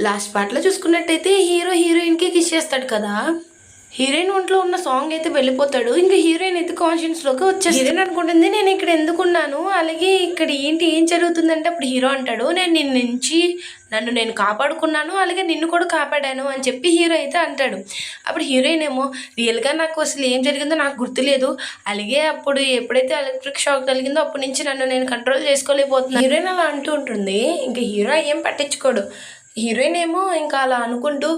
Last పార్ట్లో చూసుకున్నట్టయితే hero హీరోయిన్కి కిస్ చేస్తాడు కదా. హీరోయిన్ ఒంట్లో ఉన్న సాంగ్ అయితే వెళ్ళిపోతాడు. ఇంకా హీరోయిన్ అయితే కాన్షియన్స్లోకి వచ్చేసి హీరోయిన్ అనుకుంటుంది నేను ఇక్కడ ఎందుకున్నాను? అలాగే ఇక్కడ ఏంటి ఏం జరుగుతుందంటే అప్పుడు హీరో అంటాడు నేను నిన్న నుంచి నన్ను నేను కాపాడుకున్నాను అలాగే నిన్ను కూడా కాపాడాను అని చెప్పి హీరో అయితే అంటాడు. అప్పుడు హీరోయిన్ ఏమో రియల్గా నాకు అసలు ఏం జరిగిందో నాకు గుర్తులేదు. అలాగే అప్పుడు ఎప్పుడైతే ఎలక్ట్రిక్ షాక్ కలిగిందో అప్పటి నుంచి నన్ను నేను కంట్రోల్ చేసుకోలేకపోతున్నాను. హీరోయిన్ అలా అంటూ ఉంటుంది. ఇంకా హీరో ఏం పట్టించుకోడు. హీరోయిన్ ఏమో ఇంకా అలా అనుకుంటూ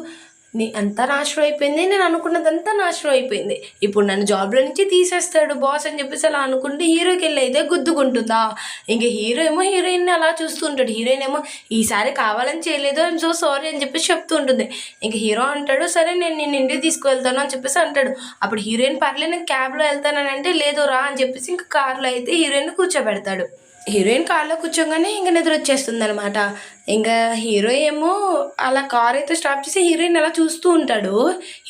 నీ అంతా నాశనం అయిపోయింది నేను అనుకున్నదంతా నాశనం అయిపోయింది. ఇప్పుడు నన్ను జాబ్లో నుంచి తీసేస్తాడు బాస్ అని చెప్పేసి అలా అనుకుంటే హీరోకి వెళ్ళి అయితే గుద్దుకుంటుందా. ఇంకా హీరో ఏమో హీరోయిన్ అలా చూస్తూ ఉంటాడు. హీరోయిన్ ఏమో ఈసారి కావాలని చేయలేదు అని సో సారీ అని చెప్పేసి చెప్తూ ఉంటుంది. ఇంకా హీరో అంటాడు సరే నేను నిన్ను ఇంటికి తీసుకువెళ్తాను అని చెప్పేసి అంటాడు. అప్పుడు హీరోయిన్ పర్లేదు నేను క్యాబ్లో వెళ్తానని అంటే లేదు రా అని చెప్పేసి ఇంకా కార్లో అయితే హీరోయిన్ కూర్చోబెడతాడు. హీరోయిన్ కార్లో కూర్చోగానే ఇంకా నిద్ర వచ్చేస్తుంది అనమాట ఇంకా హీరో ఏమో అలా కార్ అయితే స్టాప్ చేసి హీరోయిన్ అలా చూస్తూ ఉంటాడు.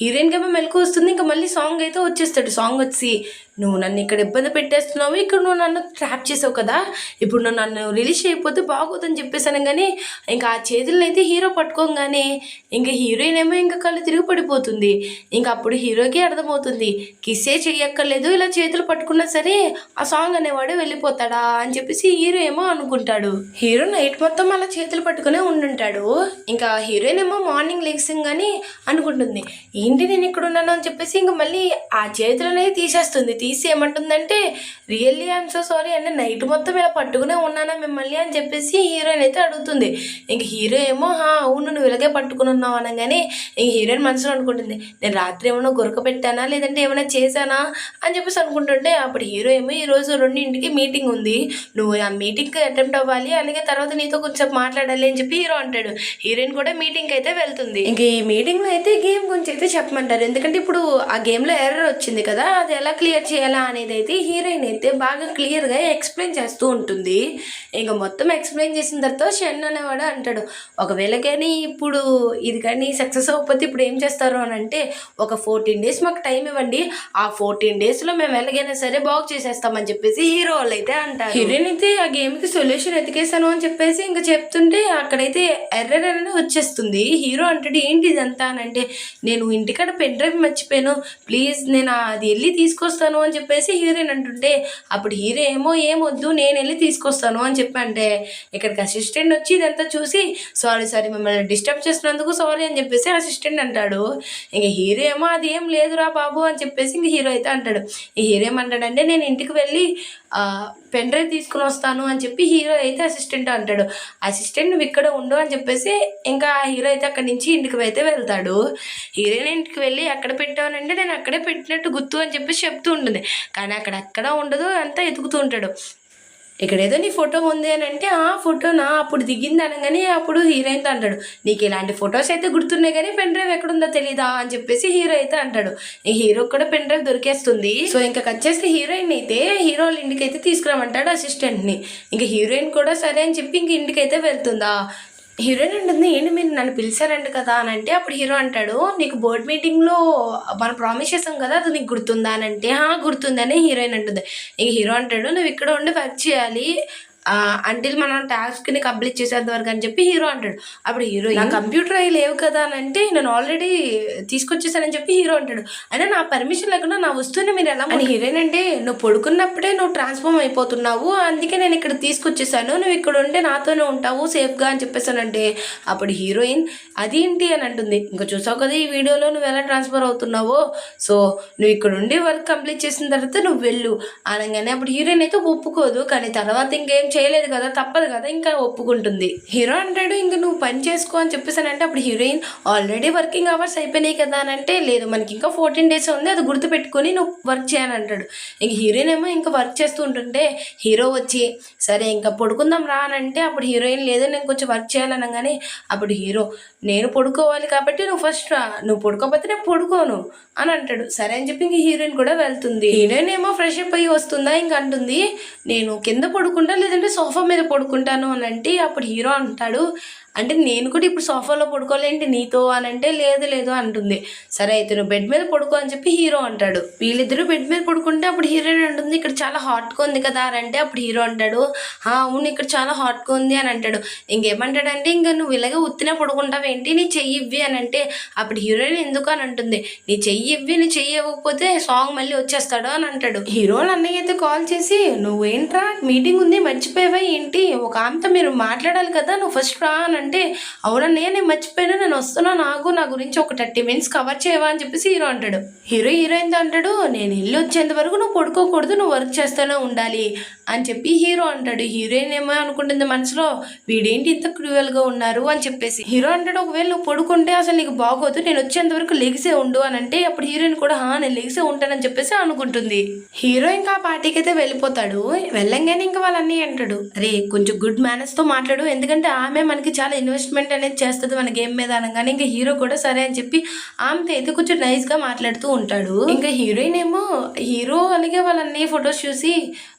హీరోయిన్కి ఏమో మెలకు వస్తుంది ఇంకా మళ్ళీ సాంగ్ అయితే వచ్చేస్తాడు. సాంగ్ వచ్చి నువ్వు నన్ను ఇక్కడ ఇబ్బంది పెట్టేస్తున్నావు ఇక్కడ నువ్వు నన్ను ట్రాప్ చేసావు కదా ఇప్పుడు నువ్వు నన్ను రిలీజ్ అయిపోతే బాగోదని చెప్పేసాను కానీ ఇంకా ఆ చేతులను అయితే హీరో పట్టుకోగానే ఇంకా హీరోయిన్ ఏమో ఇంకా కళ్ళు తిరిగి పడిపోతుంది. ఇంకా అప్పుడు హీరోకి అర్థమవుతుంది కిస్సే చెయ్యక్కర్లేదు ఇలా చేతులు పట్టుకున్నా సరే ఆ సాంగ్ అనేవాడు వెళ్ళిపోతాడా? అని చెప్పేసి హీరో ఏమో అనుకుంటాడు. హీరో నైట్ మొత్తం అలా చేతులు పట్టుకునే ఉండుంటాడు. ఇంకా హీరోయిన్ ఏమో మార్నింగ్ లెగ్సింగ్ అనుకుంటుంది ఏంటి నేను ఇక్కడ ఉన్నాను? అని చెప్పేసి ఇంకా మళ్ళీ ఆ చేతులనేది తీసేస్తుంది తీసి ఏమంటుందంటే రియల్లీ ఐఎమ్ సో సారీ అంటే నైట్ మొత్తం ఇలా పట్టుకునే ఉన్నానా మిమ్మల్ని? అని చెప్పేసి హీరోయిన్ అయితే అడుగుతుంది. ఇంక హీరో ఏమో హా అవును నువ్వు ఇలాగే పట్టుకుని ఉన్నావు అనగానే ఇంక హీరోయిన్ మనసులో అనుకుంటుంది నేను రాత్రి ఏమైనా గురక పెట్టానా? లేదంటే ఏమైనా చేశానా? అని చెప్పేసి అనుకుంటుంటే అప్పుడు హీరో ఏమో ఈరోజు రెండింటికి మీటింగ్ ఉంది. నువ్వు ఆ మీటింగ్కి అటెంప్ట్ అవ్వాలి అలాగే తర్వాత నీతో కొంచెం మాట్లాడాలి అని చెప్పి హీరో అంటాడు. హీరోయిన్ కూడా మీటింగ్కి అయితే వెళ్తుంది. ఇంక ఈ మీటింగ్లో అయితే గేమ్ గురించి అయితే చెప్పమంటారు. ఎందుకంటే ఇప్పుడు ఆ గేమ్లో ఎర్రర్ వచ్చింది కదా అది ఎలా క్లియర్ చేయాలి అనేది అయితే హీరోయిన్ అయితే బాగా క్లియర్గా ఎక్స్ప్లెయిన్ చేస్తూ ఉంటుంది. ఇంకా మొత్తం ఎక్స్ప్లెయిన్ చేసిన తర్వాత షెన్ అనేవాడు అంటాడు ఒకవేళ కానీ ఇప్పుడు ఇది కానీ సక్సెస్ అవ్వకపోతే ఇప్పుడు ఏం చేస్తారు అని అంటే ఒక ఫోర్టీన్ డేస్ మాకు టైం ఇవ్వండి ఆ ఫోర్టీన్ డేస్లో మేము ఎలాగైనా సరే బాగు చేసేస్తామని చెప్పేసి హీరో వాళ్ళు అయితే అంటారు. హీరోయిన్ అయితే ఆ గేమ్కి సొల్యూషన్ ఎతికేసాను అని చెప్పేసి ఇంకా చెప్తుంటే అక్కడైతే ఎర్రర్ అనేది వచ్చేస్తుంది. హీరో అంటాడు ఏంటి ఇదంతా? అని అంటే నేను ఇంటికాడ పెన్ డ్రైవ్ మర్చిపోయాను. ప్లీజ్ నేను అది వెళ్ళి తీసుకొస్తాను అని చెప్పేసి హీరోయిన్ అంటుంటే అప్పుడు హీరో ఏమో ఏమొద్దు నేను వెళ్ళి తీసుకొస్తాను అని చెప్పి అంటే ఇక్కడికి అసిస్టెంట్ వచ్చి ఇదంతా చూసి సారీ సారీ మిమ్మల్ని డిస్టర్బ్ చేసినందుకు సారీ అని చెప్పేసి అసిస్టెంట్ అంటాడు. ఇంక హీరో ఏమో అది ఏం లేదురా బాబు అని చెప్పేసి ఇంక హీరో అయితే అంటాడు. ఈ హీరో ఏమంటాడంటే నేను ఇంటికి వెళ్ళి పెన్ డ్రైవ్ తీసుకుని వస్తాను అని చెప్పి హీరో అయితే అసిస్టెంట్ అంటాడు. అసిస్టెంట్ నువ్వు ఇక్కడ ఉండు అని చెప్పేసి ఇంకా ఆ హీరో అయితే అక్కడి నుంచి ఇంటికి అయితే వెళ్తాడు. హీరోయిన్ ఇంటికి వెళ్ళి ఎక్కడ పెట్టానంటే నేను అక్కడే పెట్టినట్టు గుర్తు అని చెప్పేసి చెప్తూ ఉంటుంది. కానీ అక్కడ ఎక్కడ ఉండదు అంతా ఎదుగుతూ ఉంటాడు. ఇక్కడ ఏదో నీ ఫోటో ఉంది అని అంటే ఆ ఫోటోనా అప్పుడు దిగింది అనగానే అప్పుడు హీరోయిన్తో అంటాడు. నీకు ఇలాంటి ఫొటోస్ అయితే గుర్తున్నాయి కానీ పెన్ డ్రైవ్ ఎక్కడుందో తెలీదా? అని చెప్పేసి హీరో అయితే అంటాడు. ఈ హీరో కూడా పెన్ డ్రైవ్ దొరికేస్తుంది. సో ఇంకా కట్ చేస్తే హీరోయిన్ అయితే హీరో వాళ్ళ ఇంటికి అయితే తీసుకురామంటాడు అసిస్టెంట్ని ఇంకా హీరోయిన్ కూడా సరే అని చెప్పి ఇంక ఇంటికి అయితే వెళ్తుందా? హీరోయిన్ ఉంటుంది ఏంటి మీరు నన్ను పిలిచారంట కదా? అని అంటే అప్పుడు హీరో అంటాడు నీకు బోర్డ్ మీటింగ్లో మనం ప్రామిస్ చేసాం కదా అది నీకు గుర్తుందా? అని అంటే గుర్తుందని హీరోయిన్ అంటుంది. ఇక హీరో అంటాడు నువ్వు ఇక్కడ ఉండి వర్క్ చేయాలి అంటే మనం టాస్క్ని కంప్లీట్ చేసేంత వరకు అని చెప్పి హీరో అంటాడు. అప్పుడు హీరో నా కంప్యూటర్ అవి లేవు కదా అని అంటే నేను ఆల్రెడీ తీసుకొచ్చేసానని చెప్పి హీరో అంటాడు. అయినా నా పర్మిషన్ లేకుండా నా వస్తువుని మీరు ఎలా అని హీరోయిన్ అంటే నువ్వు పడుకున్నప్పుడే నువ్వు ట్రాన్స్ఫార్మ్ అయిపోతున్నావు. అందుకే నేను ఇక్కడ తీసుకొచ్చేసాను. నువ్వు ఇక్కడ ఉంటే నాతోనే ఉంటావు. సేఫ్గా అని చెప్పేసానంటే అప్పుడు హీరోయిన్ అదేంటి? అని అంటుంది. ఇంకా చూసావు కదా ఈ వీడియోలో నువ్వు ఎలా ట్రాన్స్ఫర్ అవుతున్నావో. సో నువ్వు ఇక్కడ ఉండి వర్క్ కంప్లీట్ చేసిన తర్వాత నువ్వు వెళ్ళు. అనగానే అప్పుడు హీరోయిన్ అయితే ఒప్పుకోదు. కానీ తర్వాత ఇంకేం చేయలేదు కదా తప్పదు కదా ఇంకా ఒప్పుకుంటుంది. హీరో అంటాడు ఇంకా నువ్వు పని చేసుకో అని చెప్పేసానంటే అప్పుడు హీరోయిన్ ఆల్రెడీ వర్కింగ్ అవర్స్ అయిపోయినాయి కదా అని అంటే లేదు మనకి ఇంకా ఫోర్టీన్ డేస్ ఉంది అది గుర్తుపెట్టుకొని నువ్వు వర్క్ చేయని అంటాడు. ఇంక హీరోయిన్ ఏమో ఇంకా వర్క్ చేస్తూ ఉంటుంటే హీరో వచ్చి సరే ఇంకా పడుకుందాం రా అని అంటే అప్పుడు హీరోయిన్ లేదు నేను కొంచెం వర్క్ చేయాలనగానే అప్పుడు హీరో నేను పడుకోవాలి కాబట్టి నువ్వు ఫస్ట్ రా నువ్వు పడుకోకపోతే నేను పడుకోను అని అంటాడు. సరే అని చెప్పి ఇంక హీరోయిన్ కూడా వెళ్తుంది. హీరోయిన్ ఏమో ఫ్రెష్ అప్ అయ్యి వస్తుందా ఇంక అంటుంది నేను కింద పడుకుంటా లేదంటే సోఫా మీద పడుకుంటాను అని అంటే అప్పుడు హీరో అంటాడు అంటే నేను కూడా ఇప్పుడు సోఫాలో పడుకోలేంటి నీతో అని అంటే లేదు లేదు అంటుంది. సరే అయితే నువ్వు బెడ్ మీద పడుకో అని చెప్పి హీరో అంటాడు. వీళ్ళిద్దరూ బెడ్ మీద పడుకుంటే అప్పుడు హీరోయిన్ అంటుంది? ఇక్కడ చాలా హాట్గా ఉంది కదా అని అంటే అప్పుడు హీరో అంటాడు. అవును ఇక్కడ చాలా హాట్గా ఉంది అని అంటాడు. ఇంకేమంటాడంటే ఇంకా నువ్వు ఇలాగే ఉత్తినే పడుకుంటావు ఏంటి? నీ చెయ్యి ఇవ్వి అని అంటే అప్పుడు హీరోయిన్ ఎందుకు అని అంటుంది. నీ చెయ్యి ఇవ్వి నీ చెయ్యి ఇవ్వకపోతే సాంగ్ మళ్ళీ వచ్చేస్తాడు అని అంటాడు. హీరోలు అన్నయ్య అయితే కాల్ చేసి నువ్వేంట్రా? మీటింగ్ ఉంది మర్చిపోయావా ఏంటి? ఒక ఆమెతో మీరు మాట్లాడాలి కదా నువ్వు ఫస్ట్ రా అని అంటే అవునన్నయ్య నేను మర్చిపోయాను నేను వస్తున్నా నాకు నా గురించి ఒక థర్టీ మినిట్స్ కవర్ చేయవా అని చెప్పేసి హీరో అంటాడు. హీరో హీరోయిన్ అంటాడు నేను ఇల్లు వచ్చేంత వరకు నువ్వు పడుకోకూడదు నువ్వు వర్క్ చేస్తూనే ఉండాలి అని చెప్పి హీరో అంటాడు. హీరోయిన్ ఏమో అనుకుంటుంది మనసులో వీడేంటి ఇంత క్రూయల్గా ఉన్నారు అని చెప్పేసి. హీరో అంటాడు ఒకవేళ నువ్వు పడుకుంటే అసలు నీకు బాగోదు నేను వచ్చేంత వరకు లెగిసే ఉండు అని అంటే అప్పుడు హీరోయిన్ కూడా "హా, నేను లెగిసే ఉంటానని చెప్పేసి అనుకుంటుంది. హీరో ఇంకా ఆ పార్టీకి అయితే వెళ్ళిపోతాడు. వెళ్ళంగానే ఇంకా వాళ్ళన్నీ అంటాడు అరే కొంచెం గుడ్ మేనర్స్తో మాట్లాడు ఎందుకంటే ఆమె మనకి చాలా ఇన్వెస్ట్మెంట్ అనేది చేస్తుంది మన గేమ్ మీద అనగానే ఇంకా హీరో కూడా సరే అని చెప్పి ఆమెతో అయితే కొంచెం నైస్గా మాట్లాడుతూ ఉంటాడు. ఇంకా హీరోయిన్ ఏమో హీరో అలాగే వాళ్ళన్నీ ఫొటోస్ చూసి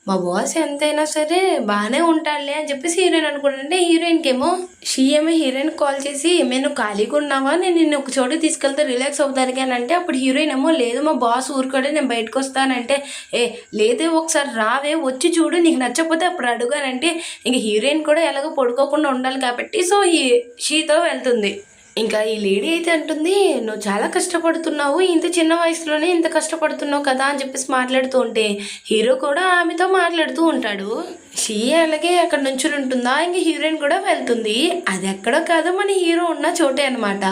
మా బాస్ ఎంతైనా సరే బాగానే ఉంటాడులే అని చెప్పేసి హీరోయిన్ అనుకుంటుంటే హీరోయిన్కి ఏమో షీఎంఏ హీరోయిన్ కాల్ చేసి నేను ఖాళీగా ఉన్నావా? నేను నిన్ను ఒక చోటు తీసుకెళ్తే రిలాక్స్ అవుతానికి అని అంటే అప్పుడు హీరోయిన్ ఏమో లేదు మా బాస్ ఊరుకోడే నేను బయటకు వస్తానంటే ఏ లేదే ఒకసారి రావే వచ్చి చూడు నీకు నచ్చకపోతే అప్పుడు అడుగానంటే ఇంక హీరోయిన్ కూడా ఎలాగో పడుకోకుండా ఉండాలి కాబట్టి సో ఈ షీతో వెళ్తుంది. ఇంకా ఈ లేడీ అయితే అంటుంది నువ్వు చాలా కష్టపడుతున్నావు ఇంత చిన్న వయసులోనే ఇంత కష్టపడుతున్నావు కదా అని చెప్పేసి మాట్లాడుతూ ఉంటే హీరో కూడా ఆమెతో మాట్లాడుతూ ఉంటాడు. షీ అలాగే అక్కడ నుంచి ఉంటుందా? ఇంక హీరోయిన్ కూడా వెళ్తుంది. అది ఎక్కడో కాదు మన హీరో ఉన్న చోటే అనమాట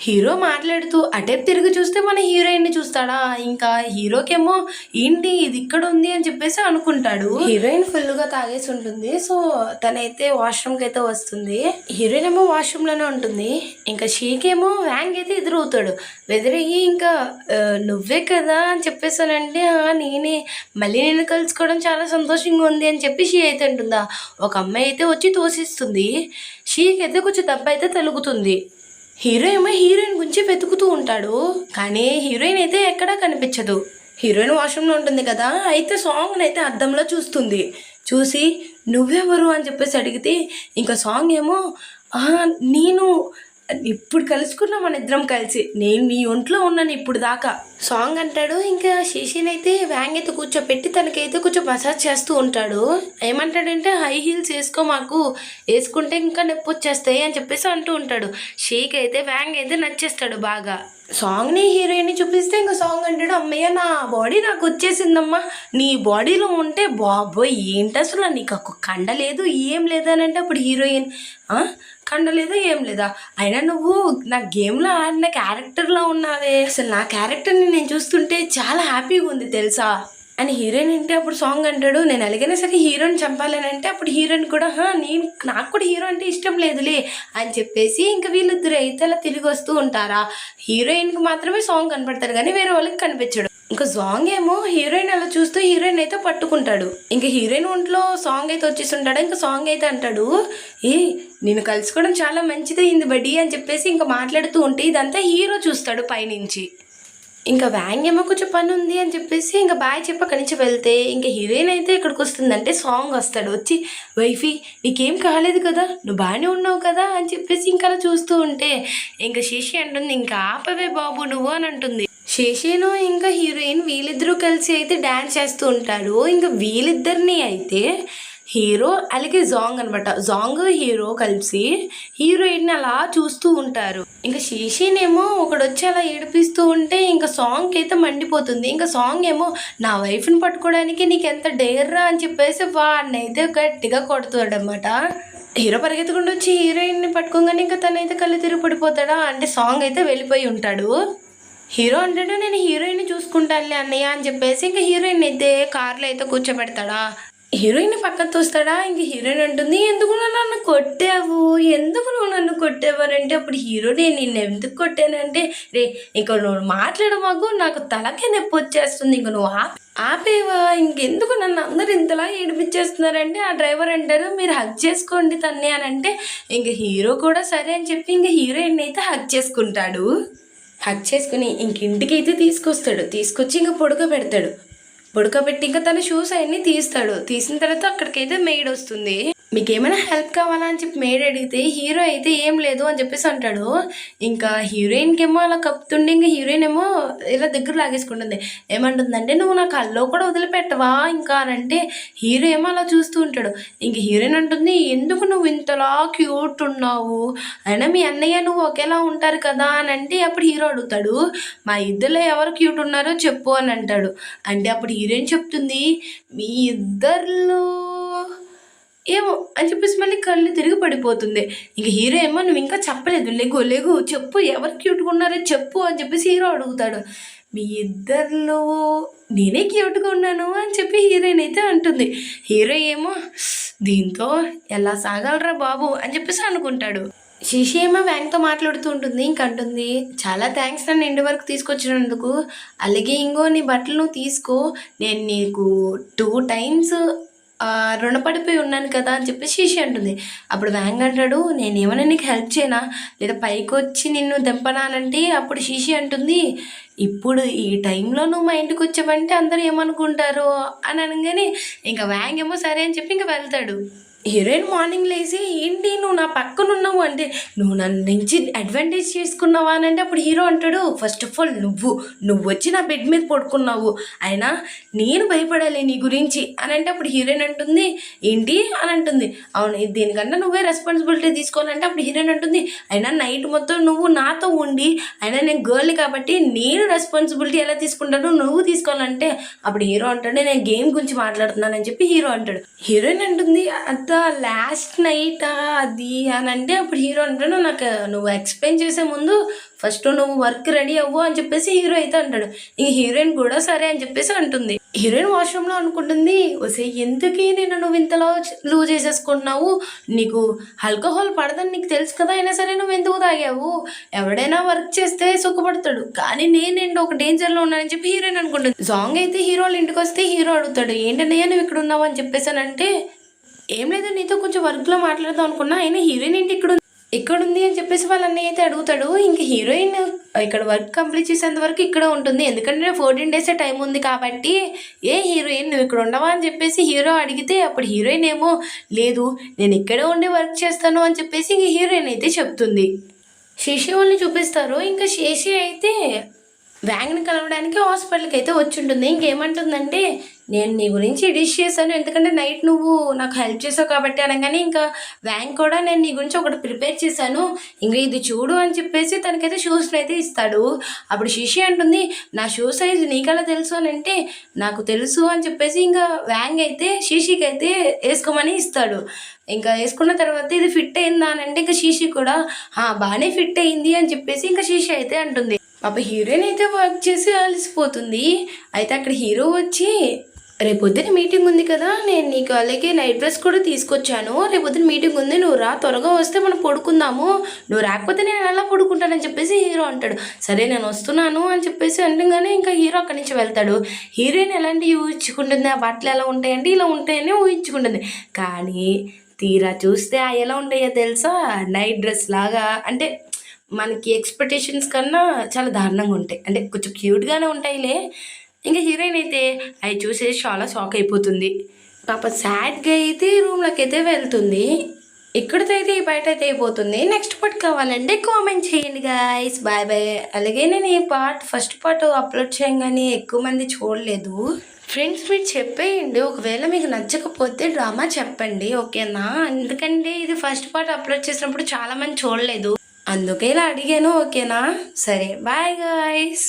హీరో మాట్లాడుతూ అటే తిరిగి చూస్తే మన హీరోయిన్ని చూస్తాడా? ఇంకా హీరోకేమో ఏంటి ఇది ఇక్కడ ఉంది అని చెప్పేసి అనుకుంటాడు. హీరోయిన్ ఫుల్గా తాగేసి ఉంటుంది. సో తనైతే వాష్రూమ్కి అయితే వస్తుంది. హీరోయిన్ ఏమో వాష్రూమ్లోనే ఉంటుంది. ఇంకా షీకేమో వ్యాంగ్ అయితే ఎదురవుతాడు. ఎదురయ్యి ఇంకా నువ్వే కదా? అని చెప్పేసానంటే నేనే. మళ్ళీ నేను కలుసుకోవడం చాలా సంతోషంగా ఉంది అని చెప్పి షీ అయితే అంటుందా. ఒక అమ్మాయి అయితే వచ్చి తోసిస్తుంది. షీకి అయితే కొంచెం దెబ్బ అయితే తలుగుతుంది. హీరో ఏమో హీరోయిన్ గురించి వెతుకుతూ ఉంటాడు కానీ హీరోయిన్ అయితే ఎక్కడా కనిపించదు. హీరోయిన్ వాష్రూమ్లో ఉంటుంది కదా అయితే సాంగ్ అయితే అద్దంలో చూస్తుంది. చూసి నువ్వెవరు? అని చెప్పేసి అడిగితే ఇంకా సాంగ్ ఏమో నేను ఇప్పుడు కలుసుకున్నాం మన ఇద్దరం కలిసి. నేను నీ ఒంట్లో ఉన్నాను ఇప్పుడు దాకా. సాంగ్ అంటాడు ఇంకా శశిని అయితే వ్యాంగ్ అయితే కూర్చోపెట్టి తనకైతే కొంచెం మసాజ్ చేస్తూ ఉంటాడు. ఏమంటాడంటే హై హీల్స్ వేసుకో మాకు వేసుకుంటే ఇంకా నొప్పి వచ్చేస్తాయి అని చెప్పేసి అంటూ ఉంటాడు. షేక్ అయితే వ్యాంగ్ అయితే నచ్చేస్తాడు బాగా. సాంగ్ని హీరోయిన్ చూపిస్తే ఇంకా సాంగ్ అంటాడు అమ్మయ్య నా బాడీ నాకు వచ్చేసిందమ్మా. నీ బాడీలో ఉంటే బాబోయ్ ఏంటి అసలు నీకు ఒక కండ లేదు ఏం లేదు అని అంటే అప్పుడు హీరోయిన్ "ఆ? కండ లేదా ఏం లేదా? అయినా నువ్వు నా గేమ్లో ఆడిన క్యారెక్టర్లో ఉన్నావే. అసలు నా క్యారెక్టర్ని నేను చూస్తుంటే చాలా హ్యాపీగా ఉంది తెలుసా? అని హీరోయిన్ అంటే అప్పుడు సాంగ్ అంటాడు నేను ఎలాగైనా సరే హీరోని చంపాలని అంటే అప్పుడు హీరోయిన్ కూడా "హా, నేను నాకు కూడా హీరో అంటే ఇష్టం లేదులే అని చెప్పేసి ఇంకా వీళ్ళిద్దరు అయితే అలా తిరిగి వస్తూ ఉంటారా? హీరోయిన్కి మాత్రమే సాంగ్ కనపడతారు కానీ వేరే వాళ్ళకి కనిపించడు. ఇంకా సాంగ్ ఏమో హీరోయిన్ అలా చూస్తూ హీరోయిన్ అయితే పట్టుకుంటాడు. ఇంకా హీరోయిన్ ఒంట్లో సాంగ్ అయితే వచ్చేస్తుంటాడు? ఇంకా సాంగ్ అయితే అంటాడు ఏ నేను కలుసుకోవడం చాలా మంచిది అయింది బడి అని చెప్పేసి ఇంకా మాట్లాడుతూ ఉంటే ఇదంతా హీరో చూస్తాడు పైనుంచి. ఇంకా వ్యాంగ్యమో కొంచెం పని ఉంది అని చెప్పేసి ఇంకా బాయ్ చెప్పి అక్కడి నుంచి వెళ్తే ఇంకా హీరోయిన్ అయితే ఇక్కడికి వస్తుందంటే సాంగ్ వస్తాడు. వచ్చి వైఫీ నీకేం కాలేదు కదా? నువ్వు బాగానే ఉన్నావు కదా? అని చెప్పేసి ఇంకా అలా చూస్తూ ఉంటే ఇంకా శిషి అంటుంది ఇంకా ఆపవే బాబు నువ్వు అని అంటుంది. శేషేను ఇంకా హీరోయిన్ వీళ్ళిద్దరూ కలిసి అయితే డ్యాన్స్ చేస్తూ ఉంటాడు. ఇంకా వీళ్ళిద్దరిని అయితే హీరో అలాగే జాంగ్ అనమాట జాంగ్ హీరో కలిసి హీరోయిన్ అలా చూస్తూ ఉంటారు. ఇంకా శీషినేమో ఒకడు వచ్చి అలా ఏడిపిస్తూ ఉంటే ఇంకా సాంగ్కి అయితే మండిపోతుంది. ఇంకా సాంగ్ ఏమో నా వైఫ్ని పట్టుకోవడానికి నీకు ఎంత డేర్రా అని చెప్పేసి వాడిని అయితే గట్టిగా కొడుతాడు అనమాట హీరో పరిగెత్తుకుండా వచ్చి హీరోయిన్ని పట్టుకోగానే ఇంకా తనైతే కళ్ళు తిరిగి పడిపోతాడా అంటే సాంగ్ అయితే వెళ్ళిపోయి ఉంటాడు. హీరో అంటాడు నేను హీరోయిన్ చూసుకుంటానులే అన్నయ్య అని చెప్పేసి ఇంకా హీరోయిన్ అయితే కార్లో అయితే కూర్చోబెడతాడా? హీరోయిన్ పక్కన చూస్తాడా ఇంక హీరోయిన్ అంటుంది ఎందుకు నువ్వు నన్ను కొట్టావు? ఎందుకు నువ్వు నన్ను కొట్టావు? అని అంటే అప్పుడు హీరో నేను నిన్ను ఎందుకు కొట్టానంటే రే ఇంక నువ్వు మాట్లాడమాకు నాకు తలకే నొప్పి వచ్చేస్తుంది ఇంక నువ్వు ఆప్ ఆపేవా? ఇంకెందుకు నన్ను అందరు ఇంతలా ఏడిపించేస్తున్నారంటే? ఆ డ్రైవర్ అంటారు మీరు హక్ చేసుకోండి తన్ని అని అంటే ఇంక హీరో కూడా సరే అని చెప్పి ఇంక హీరోయిన్ అయితే హక్ చేసుకుంటాడు. హక్ చేసుకుని ఇంక ఇంటికి అయితే తీసుకొస్తాడు. తీసుకొచ్చి ఇంకా పడుకోబెడతాడు పొడకబెట్టి ఇంకా తన షూస్ అవన్నీ తీస్తాడు. తీసిన తర్వాత అక్కడికైతే మెయిడ్ వస్తుంది. మీకు ఏమైనా హెల్ప్ కావాలా? అని చెప్పి మేడ్ అడిగితే హీరో అయితే ఏం లేదు అని చెప్పేసి అంటాడు. ఇంకా హీరోయిన్కి ఏమో అలా కప్పుతుండే ఇంకా హీరోయిన్ ఏమో ఇలా దగ్గర లాగేసుకుంటుంది. ఏమంటుందంటే నువ్వు నా కల్లో కూడా వదిలిపెట్టవా? ఇంకా అని అంటే హీరో ఏమో అలా చూస్తూ ఉంటాడు. ఇంక హీరోయిన్ అంటుంది ఎందుకు నువ్వు ఇంతలా క్యూట్ ఉన్నావు? అయినా మీ అన్నయ్య నువ్వు ఒకేలా ఉంటారు కదా? అని అంటే అప్పుడు హీరో అడుగుతాడు మా ఇద్దరులో ఎవరు క్యూట్ ఉన్నారో చెప్పు అని అంటాడు. అంటే అప్పుడు హీరోయిన్ చెప్తుంది మీ ఇద్దరిలో ఏమో అని చెప్పేసి మళ్ళీ కళ్ళు తిరిగి పడిపోతుంది. ఇంక హీరో ఏమో నువ్వు ఇంకా చెప్పలేదు. లేగు లేగు చెప్పు ఎవరు క్యూట్గా ఉన్నారో చెప్పు అని చెప్పేసి హీరో అడుగుతాడు. మీ ఇద్దరిలో నేనే క్యూట్గా ఉన్నాను అని చెప్పి హీరోయిన్ అయితే అంటుంది. హీరో ఏమో దీంతో ఎలా సాగలరా బాబు అని చెప్పేసి అనుకుంటాడు. శిషి ఏమో వ్యాంగ్తో మాట్లాడుతూ ఉంటుంది. ఇంక అంటుంది చాలా థ్యాంక్స్ నన్ను ఇంటి వరకు తీసుకొచ్చినందుకు. అలాగే ఇంకో నీ బట్టలు నువ్వు తీసుకో. నేను నీకు టూ టైమ్స్ రుణపడిపోయి ఉన్నాను కదా అని చెప్పి శీషి అంటుంది. అప్పుడు వ్యాంగ్ అంటాడు నేను ఏమైనా నీకు హెల్ప్ చేయనా? లేదా పైకి వచ్చి నిన్ను దెంపనానంటే అప్పుడు శీషి అంటుంది ఇప్పుడు ఈ టైంలో నువ్వు మా ఇంటికి వచ్చావంటే అందరూ ఏమనుకుంటారు? అని అనగానే ఇంకా వ్యాంగ్ ఏమో సరే అని చెప్పి ఇంకా వెళ్తాడు. హీరోయిన్ మార్నింగ్ లేచి ఏంటి నువ్వు నా పక్కన ఉన్నావు అంటే నువ్వు నన్ను నుంచి అడ్వాంటేజ్ చేసుకున్నావా? అని అంటే అప్పుడు హీరో అంటాడు ఫస్ట్ ఆఫ్ ఆల్ నువ్వు నువ్వు వచ్చి నా బెడ్ మీద పడుకున్నావు. అయినా నేను భయపడాలి నీ గురించి. అని అంటే అప్పుడు హీరోయిన్ అంటుంది ఏంటి? అని అంటుంది అవును దీనికన్నా నువ్వే రెస్పాన్సిబిలిటీ తీసుకోవాలంటే అప్పుడు హీరోయిన్ అంటుంది అయినా నైట్ మొత్తం నువ్వు నాతో ఉండి అయినా నేను గర్ల్ కాబట్టి నేను రెస్పాన్సిబిలిటీ ఎలా తీసుకుంటాను నువ్వు తీసుకోవాలంటే అప్పుడు హీరో అంటాడు నేను గేమ్ గురించి మాట్లాడుతున్నానని చెప్పి హీరో అంటాడు. హీరోయిన్ అంటుంది అంత లాస్ట్ నైట్ అది అని అంటే అప్పుడు హీరో అంటాడు నాకు నువ్వు ఎక్స్ప్లెయిన్ చేసే ముందు ఫస్ట్ నువ్వు వర్క్ రెడీ అవ్వు అని చెప్పేసి హీరో అయితే అంటాడు. ఇంక హీరోయిన్ కూడా సరే అని చెప్పేసి అంటుంది. హీరోయిన్ వాష్రూమ్లో అనుకుంటుంది ఒసే ఎందుకే నేను నువ్వు ఇంతలో లూజ్ చేసేసుకుంటున్నావు? నీకు ఆల్కహాల్ పడదని నీకు తెలుసు కదా అయినా సరే నువ్వు ఎందుకు తాగావు? ఎవడైనా వర్క్ చేస్తే సుఖపడతాడు. కానీ నేనేంటి ఒక డేంజర్లో ఉన్నానని చెప్పి హీరోయిన్ అనుకుంటుంది. సాంగ్ అయితే హీరోలు ఇంటికి వస్తే హీరో అడుగుతాడు ఏంటన్నయ్య నువ్వు ఇక్కడ ఉన్నావు? అని చెప్పేసానంటే ఏం లేదు నీతో కొంచెం వర్క్లో మాట్లాడదాం అనుకున్నా. అయినా హీరోయిన్ ఏంటి ఇక్కడ ఇక్కడ ఉంది అని చెప్పేసి వాళ్ళ అన్నయ్య అయితే అడుగుతాడు. ఇంక హీరోయిన్ ఇక్కడ వర్క్ కంప్లీట్ చేసేంత వరకు ఇక్కడ ఉంటుంది. ఎందుకంటే ఫోర్టీన్ డేసే టైం ఉంది కాబట్టి ఏ హీరోయిన్ నువ్వు ఇక్కడ ఉండవా అని చెప్పేసి హీరో అడిగితే అప్పుడు హీరోయిన్ ఏమో లేదు నేను ఇక్కడే ఉండి వర్క్ చేస్తాను అని చెప్పేసి ఇంక హీరోయిన్ అయితే చెప్తుంది. శేషి వాళ్ళని చూపిస్తారు. ఇంకా శేషి అయితే వ్యాంగ్ని కలవడానికి హాస్పిటల్కి అయితే వచ్చి ఉంటుంది ఇంకేమంటుందంటే నేను నీ గురించి డిష్ చేశాను. ఎందుకంటే నైట్ నువ్వు నాకు హెల్ప్ చేసావు కాబట్టి అనగానే ఇంకా వ్యాంగ్ కూడా నేను నీ గురించి ఒకటి ప్రిపేర్ చేశాను. ఇంకా ఇది చూడు అని చెప్పేసి తనకైతే షూస్ని అయితే ఇస్తాడు. అప్పుడు శిషి అంటుంది నా షూ సైజ్ నీకలా తెలుసు అని అంటే నాకు తెలుసు అని చెప్పేసి ఇంకా వ్యాంగ్ అయితే శిషికి అయితే వేసుకోమని ఇస్తాడు. ఇంకా వేసుకున్న తర్వాత ఇది ఫిట్ అయిందా అని అంటే ఇంకా శీషి కూడా బాగానే ఫిట్ అయింది అని చెప్పేసి ఇంకా శీషి అయితే అంటుంది. పాప హీరోయిన్ అయితే వర్క్ చేసి అలసిపోతుంది. అయితే అక్కడ హీరో వచ్చి రేపొద్దున మీటింగ్ ఉంది కదా నేను నీకు అలాగే నైట్ డ్రెస్ కూడా తీసుకొచ్చాను. రేపొద్దున మీటింగ్ ఉంది నువ్వు రా త్వరగా వస్తే మనం పడుకుందాము. నువ్వు రాకపోతే నేను ఎలా పడుకుంటానని చెప్పేసి హీరో అంటాడు. సరే నేను వస్తున్నాను అని చెప్పేసి అనగానే ఇంకా హీరో అక్కడి నుంచి వెళ్తాడు. హీరోయిన్ ఎలాంటి ఊహించుకుంటుంది? ఆ బట్టలు ఎలా ఉంటాయంటే ఇలా ఉంటాయని ఊహించుకుంటుంది. కానీ తీరా చూస్తే ఆ ఎలా ఉంటాయో తెలుసా? నైట్ డ్రెస్ లాగా. అంటే మనకి ఎక్స్పెక్టేషన్స్ కన్నా చాలా దారుణంగా ఉంటాయి. అంటే కొంచెం క్యూట్గానే ఉంటాయిలే. ఇంకా హీరోయిన్ అయితే అవి చూసేసి చాలా షాక్ అయిపోతుంది. పాప సాడ్గా అయితే రూమ్లోకి అయితే వెళ్తుంది. ఇక్కడితో అయితే ఈ బయట అయితే అయిపోతుంది. నెక్స్ట్ పార్ట్ కావాలంటే కామెంట్ చేయండి గాయస్ బాయ్ బాయ్ అలాగే నేను ఈ పార్ట్ ఫస్ట్ పార్ట్ అప్లోడ్ చేయగానే ఎక్కువ మంది చూడలేదు. ఫ్రెండ్స్ మీరు చెప్పేయండి. ఒకవేళ మీకు నచ్చకపోతే డ్రామా చెప్పండి. ఓకేనా? ఎందుకంటే ఇది ఫస్ట్ పార్ట్ అప్లోడ్ చేసినప్పుడు చాలా మంది చూడలేదు. అందుకే ఇలా అడిగాను ఓకేనా? సరే బాయ్ గాయస్